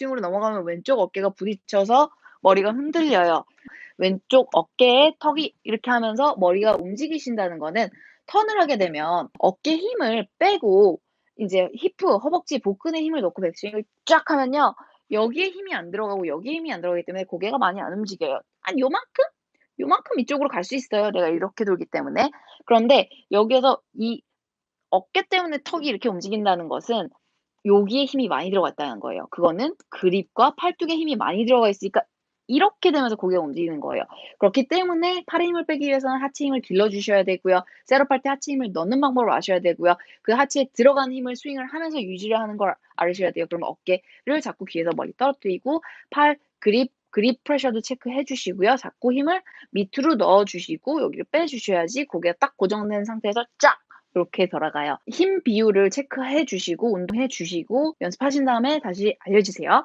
백스윙으로 넘어가면 왼쪽 어깨가 부딪혀서 머리가 흔들려요. 왼쪽 어깨에 턱이 이렇게 하면서 머리가 움직이신다는 거는 턴을 하게 되면 어깨 힘을 빼고 이제 히프, 허벅지, 복근에 힘을 넣고 백스윙을 쫙 하면요. 여기에 힘이 안 들어가고 여기에 힘이 안 들어가기 때문에 고개가 많이 안 움직여요. 한 요만큼? 요만큼 이쪽으로 갈 수 있어요. 내가 이렇게 돌기 때문에. 그런데 여기에서 이 어깨 때문에 턱이 이렇게 움직인다는 것은 여기에 힘이 많이 들어갔다는 거예요. 그거는 그립과 팔뚝에 힘이 많이 들어가 있으니까 이렇게 되면서 고개가 움직이는 거예요. 그렇기 때문에 팔에 힘을 빼기 위해서는 하체 힘을 길러주셔야 되고요. 셋업할 때 하체 힘을 넣는 방법을 아셔야 되고요. 그 하체에 들어가는 힘을 스윙을 하면서 유지를 하는 걸 알으셔야 돼요. 그러면 어깨를 자꾸 귀에서 멀리 떨어뜨리고 팔 그립 그립 프레셔도 체크해 주시고요. 자꾸 힘을 밑으로 넣어 주시고 여기를 빼 주셔야지 고개가 딱 고정된 상태에서 쫙 이렇게 돌아가요. 힘 비율을 체크해 주시고 운동해 주시고 연습하신 다음에 다시 알려주세요.